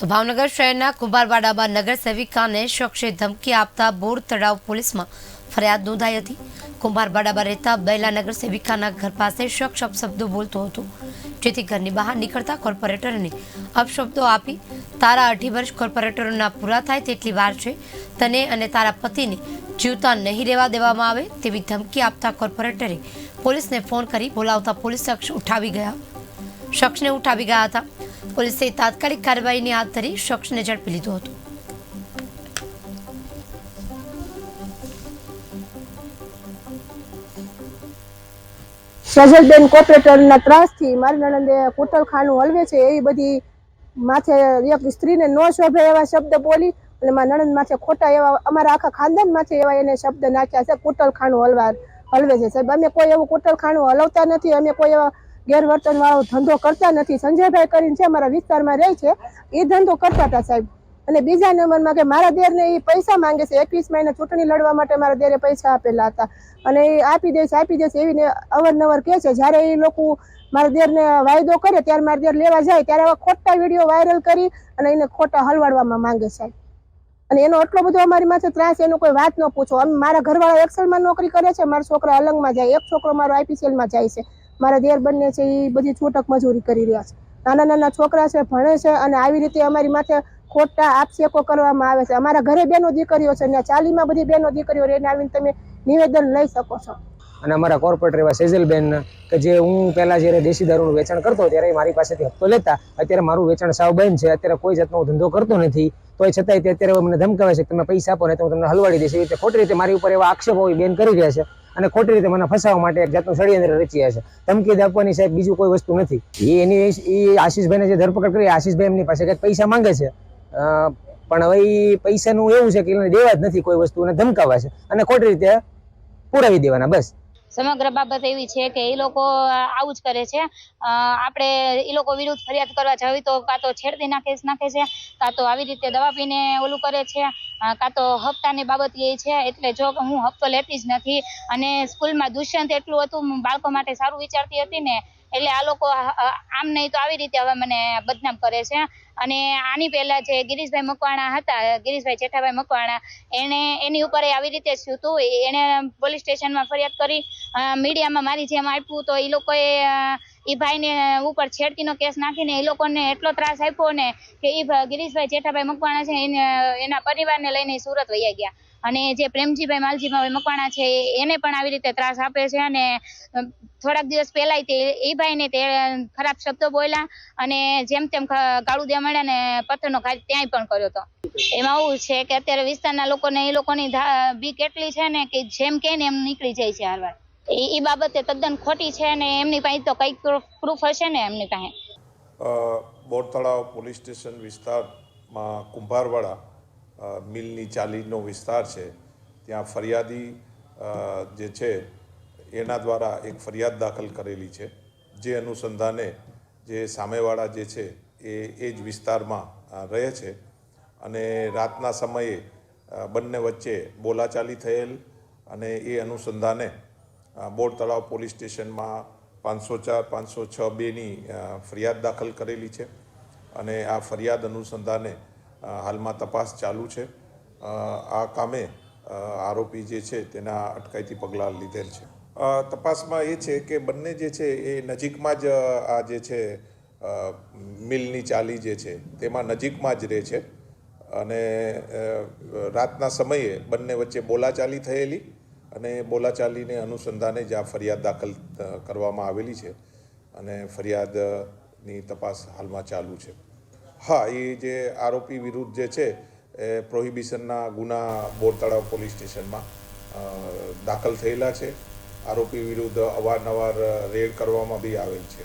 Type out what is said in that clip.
તો ભાવનગર શહેરના કુંભારવાડામાં નગર સેવિકાને શખ્સે ધમકી આપતા બોર તળાવ પોલીસમાં ફરિયાદ નોંધાઈ હતી. કુંભારવાડામાં રહેતા બહેલા નગર સેવિકાના ઘર પાસે શખ્સ અપશબ્દો બોલતો હતો. જેથી ઘરની બહાર નીકળતા કોર્પોરેટરને અપશબ્દો આપી, તારા અઢી વર્ષ કોર્પોરેટરોના પૂરા થાય તેટલી વાર છે. તને અને તારા પતિને જીવતા નહીં રહેવા દેવામાં આવે તેવી ધમકી આપતા કોર્પોરેટરે પોલીસને ફોન કરી બોલાવતા પોલીસ શખ્સ ઉઠાવી ગયા. શખ્સને ઉઠાવી ગયા હતા. પોલીસે તાત્કાલિક કાર્યવાહીની હાથ ધરી શખ્સને ઝડપી લીધો હતો. સજલબેન કોપરેટરના ત્રાસથી મારી નણંદે કોટલખાનું હલવે છે એ બધી માથે એક સ્ત્રીને ન શોભે એવા શબ્દ બોલી અને મારા નણંદ માથે ખોટા એવા, અમારા આખા ખાનદાન માથે એવા એને શબ્દ નાખ્યા છે કોટલખાનું હલવા હલવે છે. સાહેબ, અમે કોઈ એવું કોટલખાનું હલવતા નથી, અમે કોઈ એવા ગેરવર્તન વાળો ધંધો કરતા નથી. સંજયભાઈ કરીને છે અમારા વિસ્તારમાં રહે છે. એ ધંધો કરતા હતા સાહેબ. અને બીજા નંબરમાં કે મારા દેરને એ પૈસા માંગે છે. એકવીસ મહિને ચૂંટણી લડવા માટે મારા દેરે પૈસા આપેલા હતા. અને એ આપી દેશે આપી દેશે એવીને અવરનવર કહે છે. જ્યારે એ લોકો મારા દેરને વાયદો કરે, ત્યારે મારા દેર લેવા જાય, ત્યારે આવા ખોટા વીડિયો વાયરલ કરી અને એને ખોટા હલવાડવામાં માંગે છે અને એનો એટલો બધો અમારી માથે ત્રાસ, એનો કોઈ વાત ન પૂછો. અમે મારા ઘરવાળા એક્સેલમાં નોકરી કરે છે, મારા છોકરા અલંગમાં જાય. એક છોકરો મારો આઈપીસીએલમાં જાય છે. મારા દેર બંને છે એ બધી છૂટક મજૂરી કરી રહ્યા છે. નાના નાના છોકરા છે, ભણે છે અને આવી રીતે અમારી માથે ખોટા આક્ષેપો કરવામાં આવે છે. અમારા ઘરે બેનો દીકરીઓ છે ને ચાલીમાં બધી બેનો દીકરીઓ રહીને આવીને તમે નિવેદન લઈ શકો છો. અને અમારા કોર્પોરેટર એવા સેજલબેન કે જે હું પહેલાં જ્યારે દેશી દારૂનું વેચાણ કરતો ત્યારે એ મારી પાસેથી હપ્તો લેતા. અત્યારે મારું વેચાણ સાવ બંધ છે. અત્યારે કોઈ જાતનો હું ધંધો કરતો નથી. તોય છતાંય તે અત્યારે મને ધમકાવે છે કે તમે પૈસા આપો ને તો હું તમને હલવાડી દઈશ. એવી રીતે ખોટી રીતે મારી ઉપર એવા આક્ષેપો એ બેન કરી રહ્યા છે અને ખોટી રીતે મને ફસાવવા માટે એક જાતનું ષડયંત્ર રચ્યા છે. ધમકી આપવાની સાહેબ બીજું કોઈ વસ્તુ નથી. એ એની એ આશીષભાઈને જે ધરપકડ કરી આશીષભાઈ એમની પાસે કંઈક પૈસા માંગે છે. પણ હવે એ પૈસાનું એવું છે કે એને દેવા જ નથી કોઈ વસ્તુ અને ધમકાવા છે. અને ખોટી રીતે પુરાવી દેવાના, બસ. સમગ્ર બાબત એવી છે કે એ લોકો આવું જ કરે છે. આપણે એ લોકો વિરુદ્ધ ફરિયાદ કરવા જવી તો કાં તો છેડતી નાખે નાખે છે, કાં તો આવી રીતે દવા પીને ઓલું કરે છે કાં તો હપ્તાની બાબત એ છે. એટલે જો હું હપ્તો લેતી જ નથી અને સ્કૂલમાં દુષ્યંત એટલું હતું બાળકો માટે સારું વિચારતી હતી ને એટલે આ લોકો આમ નહીં તો આવી રીતે હવે મને બદનામ કરે છે. અને આની પહેલાં જે ગિરીશભાઈ મકવાણા હતા, ગિરીશભાઈ જેઠાભાઈ મકવાણા એને એની ઉપર આવી રીતે થયું હતું. એને પોલીસ સ્ટેશનમાં ફરિયાદ કરી મીડિયામાં મારી જેમ આપ્યું તો એ લોકોએ ભાઈ ભાઈને ઉપર છેડતીનો કેસ નાખીને એ લોકોને એટલો ત્રાસ આપ્યો ને કે ભ- ગિરીશભાઈ જેઠાભાઈ મકવાણા છે એને, એના પરિવારને લઈને સુરત વયા ગયા. અને જે પ્રેમજીભાઈ, માલજીભાઈ મકવાણા છે એને પણ આવી રીતે ત્રાસ આપે છે અને થોડાક દિવસ પહેલાય તે એ ભાઈને તે ખરાબ શબ્દો બોલ્યા અને જેમ તેમ ગાળું દે મળ્યા ને પથ્થરનો ઘાટ ત્યાંય પણ કર્યો હતો. એમાં આવું છે કે અત્યારે વિસ્તારના લોકોને એ લોકોની બીક એટલી છે ને કે જેમ કે ને એમ નીકળી જાય છે હારવાર. એ બાબતે તદ્દન ખોટી છે ને એમની પાસે તો કંઈક પ્રૂફ હશે ને એમની પાસે. બોરતળાવ પોલીસ સ્ટેશન વિસ્તારમાં કુંભારવાડા મિલની ચાલીનો વિસ્તાર છે. ત્યાં ફરિયાદી જે છે, એના દ્વારા એક ફરિયાદ દાખલ કરેલી છે. જે અનુસંધાને જે સામેવાળા જે છે, એ એ જ વિસ્તારમાં રહે છે. અને રાતના સમયે બંને વચ્ચે બોલાચાલી થયેલ અને એ અનુસંધાને બોર તળાવ પોલીસ સ્ટેશનમાં પાંચસો ચાર, પાંચસો છ બેની ફરિયાદ દાખલ કરેલી છે અને આ ફરિયાદ અનુસંધાને હાલમાં તપાસ ચાલુ છે. આ કામે આરોપી જે છે તેના અટકાયતી પગલાં લીધેલ છે. તપાસમાં એ છે કે બંને જે છે એ નજીકમાં જ આ જે છે મિલની ચાલી જે છે તેમાં નજીકમાં જ રહે છે અને રાતના સમયે બંને વચ્ચે બોલાચાલી થયેલી અને બોલાચાલીને અનુસંધાને જ આ ફરિયાદ દાખલ કરવામાં આવેલી છે અને ફરિયાદની તપાસ હાલમાં ચાલુ છે. હા, એ જે આરોપી વિરુદ્ધ જે છે, એ પ્રોહિબિશનના ગુના બોરતળાવ પોલીસ સ્ટેશનમાં દાખલ થયેલા છે. આરોપી વિરુદ્ધ અવારનવાર રેડ કરવામાં બી આવેલ છે.